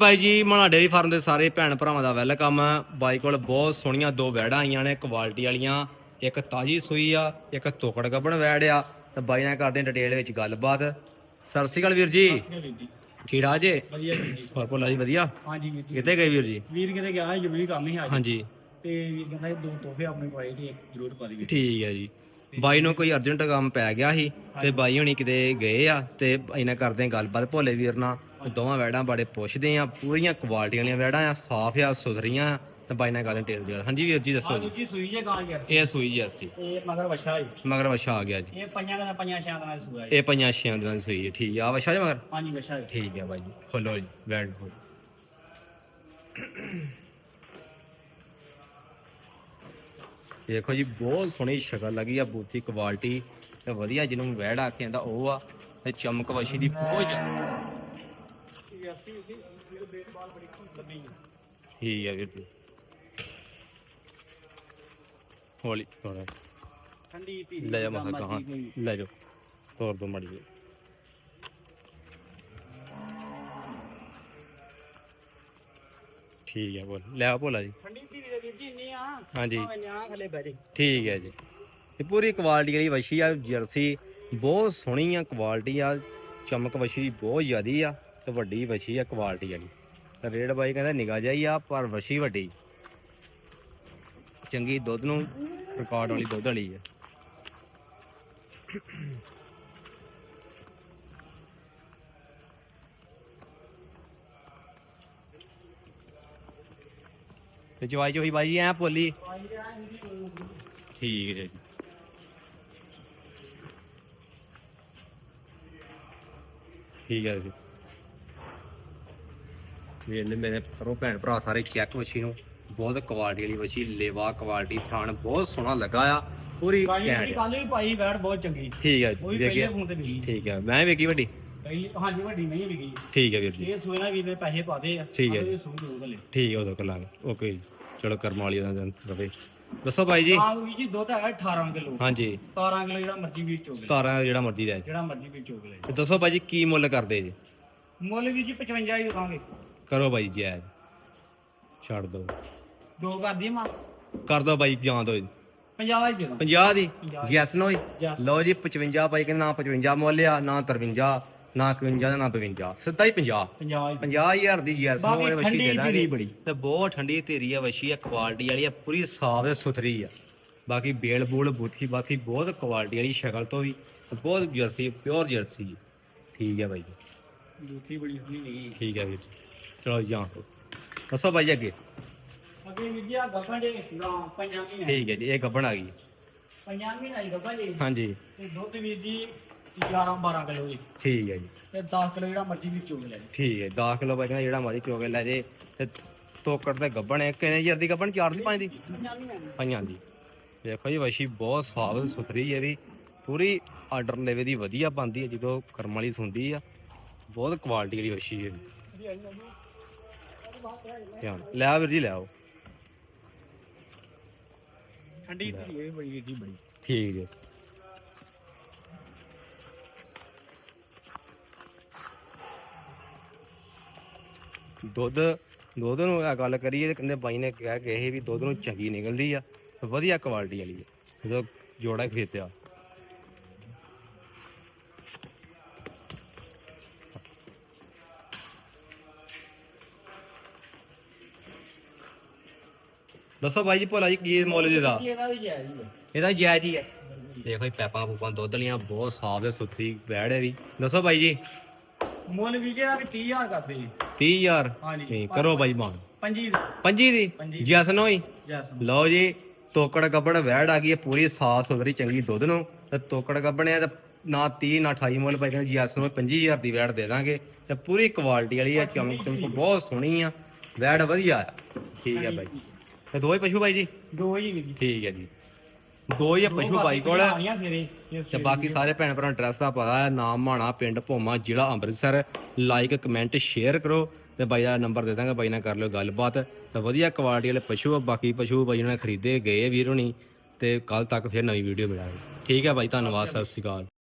ਭਾਈ ਜੀ ਮਨਾ dairy farm ਦੇ ਸਾਰੇ ਭੈਣ ਭਰਾਵਾਂ ਦਾ ਵੈਲਕਮ ਬਾਈ ਕੋਲ ਬਹੁਤ ਸੋਹਣੀਆਂ ਦੋ ਵੈੜਾਂ ਆਈਆਂ ਨੇ ਕੁਆਲਿਟੀ ਵਾਲੀਆਂ ਇੱਕ ਤਾਜੀ ਸੂਈ ਆ ਇੱਕ ਤੋਕੜ ਗੱਬਣ ਵੈੜ ਆ। ਤੇ ਬਾਈ ਨਾਲ ਕਰਦੇ ਡਿਟੇਲ ਵਿੱਚ ਗੱਲਬਾਤ। ਸਤਿ ਸ਼੍ਰੀ ਅਕਾਲ ਵੀਰ ਜੀ। ਕੀੜਾ ਜੇ। ਵਧੀਆ ਜੀ ਹੋਰ ਭੋਲਾ ਜੀ ਵਧੀਆ? ਹਾਂਜੀ ਵੀਰ ਜੀ। ਕਿੱਥੇ ਗਏ ਵੀਰ ਜੀ? ਵੀਰ ਕਿਤੇ ਗਿਆ ਜ਼ਰੂਰੀ ਕੰਮ ਹੀ ਅੱਜ। ਹਾਂਜੀ। ਤੇ ਵੀਰ ਕਹਿੰਦਾ ਦੋ ਤੋਹਫੇ ਆਪਣੇ ਕੋਲ ਆਏ ਤੇ ਇੱਕ ਜ਼ਰੂਰ ਪਾ ਦੀ ਠੀਕ ਹੈ ਜੀ। ਬਾਈ ਨੂੰ ਕੋਈ ਅਰਜੈਂਟ ਕੰਮ ਪੈ ਗਿਆ ਸੀ ਤੇ ਬਾਈ ਹੁਣੀ ਕਿਤੇ ਗਏ ਆ ਤੇ ਇਹਨਾਂ ਕਰਦੇ ਆ ਗੱਲਬਾਤ ਭੋਲੇ ਵੀਰ ਨਾਲ। ਦੋਵਾਂ ਵੈੜਾਂ ਬਾਰੇ ਪੁੱਛਦੇ ਆ ਪੂਰੀਆਂ ਕੁਆਲਿਟੀ ਵਾਲੀਆਂ ਵੈੜਾਂ ਆ ਸਾਫ਼ ਆ ਸੁਥਰੀਆਂ ਆ ਤੇ ਬਾਈ ਨਾਲ ਗੱਲ ਟੇਲ ਦੇ ਹਾਂਜੀ ਵੀਰ ਜੀ ਦੱਸੋ ਆ ਜੀ। ਦੂਜੀ ਸੂਈ ਜੇ ਗਾਂ ਗਿਆ ਇਹ ਸੂਈ ਇਹ ਮਗਰ ਵਛਾ ਜੀ। ਮਗਰ ਵਛਾ ਆ ਗਿਆ ਜੀ। ਇਹ ਪੰਜਾਂ ਦਾ ਪੰਜਾਂ ਛਿਆਂ ਦਾ ਸੂਆ ਜੀ। ਇਹ ਪੰਜਾਂ ਛਿਆਂ ਦੀ ਸੂਈ ਠੀਕ ਆ। ਵਛਾ ਜੀ ਮਗਰ? ਹਾਂਜੀ ਵਛਾ ਜੀ। ਠੀਕ ਹੈ ਬਾਈ ਜੀ ਖੋਲੋ ਜੀ ਵੈੜ ਖੋਲੋ। ਦੇਖੋ ਜੀ, ਬਹੁਤ ਸੋਹਣੀ ਸ਼ਕਲ ਲੱਗੀ ਆ ਬੂਤੀ ਕੁਆਲਿਟੀ ਤੇ ਵਧੀਆ ਜਿਹਨੂੰ ਵੈੜ ਆ ਕੇ ਆਂਦਾ ਉਹ ਆ, ਤੇ ਚਮਕ ਵਸ਼ੀ ਦੀ ਬਹੁਤ ਠੀਕ ਹੈ ਵੀਰ ਜੀ। ਹੌਲੀ ਥੋੜਾ ਠੰਡੀ ਪੀ ਲੈ ਜਾ ਮਸਾ ਕਹਾਂ, ਲੈ ਜਾ ਤੋਰ ਦੋ ਮੜੀ ਜੀ ਠੀਕ ਹੈ ਬੋਲ। ਲੈ ਆ ਭੋਲਾ ਜੀ। ਠੰਡੀ ਪੀ ਵੀਰ ਜੀ ਇੰਨੀ ਆ। ਹਾਂਜੀ। ਭਾਵੇਂ ਨਿਆ ਥੱਲੇ ਬਹਿ ਜੇ। ਠੀਕ ਹੈ ਜੀ। ਇਹ ਪੂਰੀ ਕੁਆਲਿਟੀ ਵਾਲੀ ਵਸ਼ੀ ਆ ਜਰਸੀ ਬਹੁਤ ਸੋਹਣੀ ਆ ਕੁਆਲਿਟੀ ਆ ਚਮਕ ਵਸ਼ੀ ਬਹੁਤ ਜ਼ਿਆਦੀ ਆ ਤੇ ਵੱਡੀ ਵਸ਼ੀ ਆ ਕੁਆਲਿਟੀ ਵਾਲੀ ਤੇ ਰੇਡ ਬਾਈ ਕਹਿੰਦਾ ਨਿਗਾ ਜਾਈ ਆ ਪਰ ਵਸ਼ੀ ਵੱਡੀ। ਚੰਗੀ ਦੁੱਧ ਨੂੰ ਰਿਕਾਰਡ ਵਾਲੀ ਦੁੱਧ ਵਾਲੀ ਆ। ਤੇ ਜਵਾਈ ਜੋਈ ਬਾਈ ਐ ਭੋਲੀ ਠੀਕ ਹੈ ਜੀ। ਠੀਕ ਹੈ ਜੀ। ਵੀ ਇਹਨੇ ਮੇਰੇ ਕਰੋ ਭੈਣ ਭਰਾ ਸਾਰੇ ਚੈੱਕ ਵਸ਼ੀ ਨੂੰ ਬਹੁਤ ਕੁਆਲਿਟੀ ਵਾਲੀ ਵਸ਼ੀ ਲੇਵਾ ਕੁਆਲਿਟੀ ਥਾਣ ਬਹੁਤ ਸੋਹਣਾ ਲੱਗਾ ਆ। ਪੂਰੀ। ਕੱਲ ਵੀ ਪਾਈ ਬੈਠ ਬਹੁਤ ਚੰਗੀ। ਠੀਕ ਹੈ ਉਹ ਜੀ ਵੀ ਪਹਿਲੇ ਵੇਖਿਆ ਫੋਨ ਤੇ ਵਿਕੀ ਠੀਕ ਹੈ ਮੈਂ ਵੇਖੀ ਵੱਡੀ। ਪਹਿਲੀ ਹਾਂਜੀ ਵੱਡੀ ਨਹੀਂ ਵਿਕੀ ਠੀਕ ਹੈ ਵੀਰ ਜੀ। ਇਹ ਸੂਏ ਨਾਲ ਵੀਰ ਨੇ ਪੈਸੇ ਪਾਦੇ ਆ। ਠੀਕ ਹੈ ਸੂਈ ਦੋ ਗਲੇ ਠੀਕ ਹੈ ਉਦੋਂ ਓਕੇ ਜੀ। ਚਲੋ ਕਰਮ ਵਾਲੀ ਦਾ ਦਿਨ ਰਵੇ। ਦੱਸੋ ਭਾਈ ਜੀ। ਆਹ ਵੀ ਜੀ ਦੁੱਧ ਹੈਗਾ 18 ਕਿਲੋ। ਹਾਂਜੀ। 17 ਕਿਲੋ ਜਿਹੜਾ ਮਰਜ਼ੀ ਵੀਰ ਚੋਗ ਲੈ। 17 ਜਿਹੜਾ ਮਰਜ਼ੀ ਦਾ ਹੈ। ਜਿਹੜਾ ਮਰਜ਼ੀ ਵੀਰ ਚੋਗ ਲੈ। ਤੇ ਦੱਸੋ ਭਾਈ ਜੀ ਕੀ ਮੁੱਲ ਕਰਦੇ ਜੀ? ਮੁੱਲ ਵੀ ਜੀ 55 ਹੀ ਦਵਾਂਗੇ ਕਰੋ ਭਾਈ ਜੈ ਛੱਡ ਦੋ। ਦੋ ਕਰਦੀ ਮਾਂ ਕਰ ਦੋ ਭਾਈ ਜਾਂ ਦੋ। 50 ਹੀ ਦੇ ਦਾਂ 50 ਦੀ? ਪੰਜਾਹ। Yes no Yes. ਲਓ ਜੀ 55 ਭਾਈ ਕਹਿੰਦੇ ਨਾ 55 ਮੁੱਲ ਆ ਨਾ 53 ਨਾ 51 ਨਾ 52 ਸਿੱਧਾ ਹੀ 50 50 ਹੀ। 50000 ਦੀ ਯੈਸ ਨੋ ਬਾਕੀ ਵਾਲੀ ਵਸ਼ੀ ਠੰਡੀ ਦੇ ਦਾਂਗੇ। ਬੜੀ। ਤੇ ਬਹੁਤ ਠੰਡੀ ਧੀਰੀ ਆ ਵਸ਼ੀ ਆ ਕੁਆਲਿਟੀ ਵਾਲੀ ਆ ਪੂਰੀ ਸਾਫ਼ ਤੇ ਸੁਥਰੀ ਆ। ਬਾਕੀ ਬੇਲ ਬੂਲ ਬੂਥੀ ਬਾਥੀ ਬਹੁਤ ਕੁਆਲਿਟੀ ਵਾਲੀ ਸ਼ਕਲ ਤੋਂ ਵੀ ਤੇ ਬਹੁਤ ਜਰਸੀ ਪਿਓਰ ਜਰਸੀ ਠੀਕ ਹੈ ਭਾਈ ਜੀ। ਦੂਥੀ ਬੜੀ ਸੋਹਣੀ ਨਹੀਂ ਠੀਕ ਹੈ ਵੀਰ ਜੀ। ਚਲੋ ਜਾਂ ਦੱਸੋ ਭਾਈ ਅੱਗੇ। ਅੱਗੇ ਵੀ ਜੀ ਆ ਗੱਪਾਂ ਦੇ ਨਾ ਪੰਜਾਂ ਮਹੀਨੇ। ਠੀਕ ਹੈ ਜੀ ਇਹ ਗੱਬਣ ਆ ਗਈ। ਪੰਜਾਂ ਮਹੀਨੇ ਦੀ ਗੱਪਾਂ ਜੀ। ਹਾਂਜੀ। ਤੇ ਦੁੱਧ ਵੀਰ ਜੀ 11 12 ਕਿਲੋ ਜੀ ਠੀਕ ਹੈ ਜੀ। ਤੇ 10 ਕਿਲੋ ਜਿਹੜਾ ਮਰਜ਼ੀ ਵੀਰ ਚੋਗ ਲੈ ਠੀਕ ਹੈ 10 ਕਿਲੋ ਭਾਈ ਕਹਿੰਦਾ ਜਿਹੜਾ ਮਰਜ਼ੀ ਚੋਕੇ ਲੈ ਜੇ ਤੇ ਤੋਕੜ ਤੇ ਗੱਬਣ ਹੈ। ਕਿੰਨੇ ਚਿਰ ਦੀ ਗੱਬਣ? 4 ਦੀ 5 ਦੀ ਪੰਜਾਂ ਮਹੀਨੇ ਦੀ? ਪੰਜਾਂ ਦੀ। ਦੇਖੋ ਜੀ ਵਸ਼ੀ ਬਹੁਤ ਸਾਫ਼ ਸੁਥਰੀ ਹੈ ਵੀ। ਪੂਰੀ ਆਰਡਰ ਲੈਵੇ ਦੀ ਵਧੀਆ ਬੰਦੀ ਹੈ ਜਦੋਂ ਕਰਮ ਵਾਲੀ ਸੁੰਦੀ ਆ। ਬਹੁਤ ਕੁਆਲਿਟੀ ਵਾਲੀ ਵਸ਼ੀ ਹੈ। ਧਿਆਨ। ਲੈ ਆ ਵੀਰ ਜੀ ਲੈ ਆਓ। ਠੰਡੀ ਧੀਰੀ ਇਹ ਬੜੀ ਵੀਰ ਜੀ ਬੜੀ ਠੀਕ ਹੈ। ਦੁੱਧ ਦੁੱਧ ਨੂੰ ਆ ਗੱਲ ਕਰੀਏ ਤੇ ਕਹਿੰਦੇ ਬਾਈ ਨੇ ਕਿਹਾ ਕਿ ਇਹ ਵੀ ਦੁੱਧ ਨੂੰ ਚੰਗੀ ਨਿਕਲਦੀ ਆ ਵਧੀਆ ਕੁਆਲਿਟੀ ਵਾਲੀ ਹੈ ਜਦੋਂ ਜੋੜਾ ਖਰੀਦਿਆ। ਦੱਸੋ ਬਾਈ ਜੀ ਭੋਲਾ ਜੀ ਕੀ ਮੁੱਲ ਦੇ ਦਾ ਇਹਦਾ ਵੀ ਜਾਇਜ਼ ਹੀ ਹੈ ਇਹਦਾ ਜਾਇਜ਼ ਹੀ ਹੈ ਦੇਖੋ ਜੀ ਪੈਪਾਂ ਪੂਪਾਂ ਦੁੱਧ ਲੀਆਂ ਬਹੁਤ ਸਾਫ਼ ਤੇ ਸੁਥਰੀ ਬੈੜ ਹੈ ਵੀ। ਦੱਸੋ ਬਾਈ ਜੀ। ਮੁੱਲ ਵੀ ਜਿਹੜਾ ਵੀ 30000 ਕਰਦੇ ਜੀ 30000 ਹਾਂਜੀ। ਕਰੋ ਬਾਈ ਮਾਨ। ਪੰਜੀ ਦੇ। ਪੰਜੀ ਦੀ? ਪੰਜੀ। ਜਸ ਨੋਈ ਜੈਸ ਲਓ ਜੀ ਤੋਕੜ ਗੱਬੜ ਵੈੜ ਆ ਗਈ ਹੈ ਪੂਰੀ ਸਾਫ਼ ਸੁਥਰੀ ਚੰਗੀ ਦੁੱਧ ਨੂੰ। ਤੇ ਤੋਕੜ ਗੱਬਣਿਆ ਤੇ ਨਾ 30 ਨਾ 28 ਮੁੱਲ ਪਾਈ ਕਹਿੰਦੇ ਜਸ ਨੂੰ 25000 ਦੀ ਵੈੜ ਦੇ ਦਾਂਗੇ। ਤੇ ਪੂਰੀ ਕੁਆਲਿਟੀ ਵਾਲੀ ਆ ਚਮਕ ਚਮਕ ਬਹੁਤ ਸੋਹਣੀ ਆ ਵੈੜ ਵਧੀਆ ਆ। ਠੀਕ ਹੈ ਬਾਈ। ਤੇ ਦੋ ਹੀ ਪਸ਼ੂ ਬਾਈ ਜੀ? ਦੋ ਹੀ ਵੀਰ ਜੀ। ਠੀਕ ਹੈ ਜੀ। ਦੋ ਹੀ ਆ ਪਸ਼ੂ ਬਾਈ ਕੋਲ ਆਈਆਂ ਸਵੇਰੇ ਤੇ ਬਾਕੀ ਸਾਰੇ ਭੈਣ ਭਰਾ ਐਡਰੈਸ ਦਾ ਪਤਾ ਹੈ ਨਾਮ ਮਾਣਾ ਪਿੰਡ ਭੋਮਾ ਜ਼ਿਲ੍ਹਾ ਅੰਮ੍ਰਿਤਸਰ। ਲਾਈਕ ਕਮੈਂਟ ਸ਼ੇਅਰ ਕਰੋ ਤੇ ਬਾਈ ਦਾ ਨੰਬਰ ਦੇ ਦਾਂਗਾ ਬਾਈ ਨਾਲ ਕਰ ਲਿਓ ਗੱਲਬਾਤ। ਤੇ ਵਧੀਆ ਕੁਆਲਿਟੀ ਵਾਲੇ ਪਸ਼ੂ ਆ ਬਾਕੀ ਪਸ਼ੂ ਬਾਈ ਨੇ ਖਰੀਦੇ ਗਏ ਵੀਰ ਹੁਣੀ ਤੇ ਕੱਲ ਤੱਕ ਫਿਰ ਨਵੀਂ ਵੀਡੀਓ ਮਿਲਾਂਗੇ। ਠੀਕ ਹੈ ਬਾਈ ਧੰਨਵਾਦ ਸਤਿ ਸ਼੍ਰੀ ਅਕਾਲ।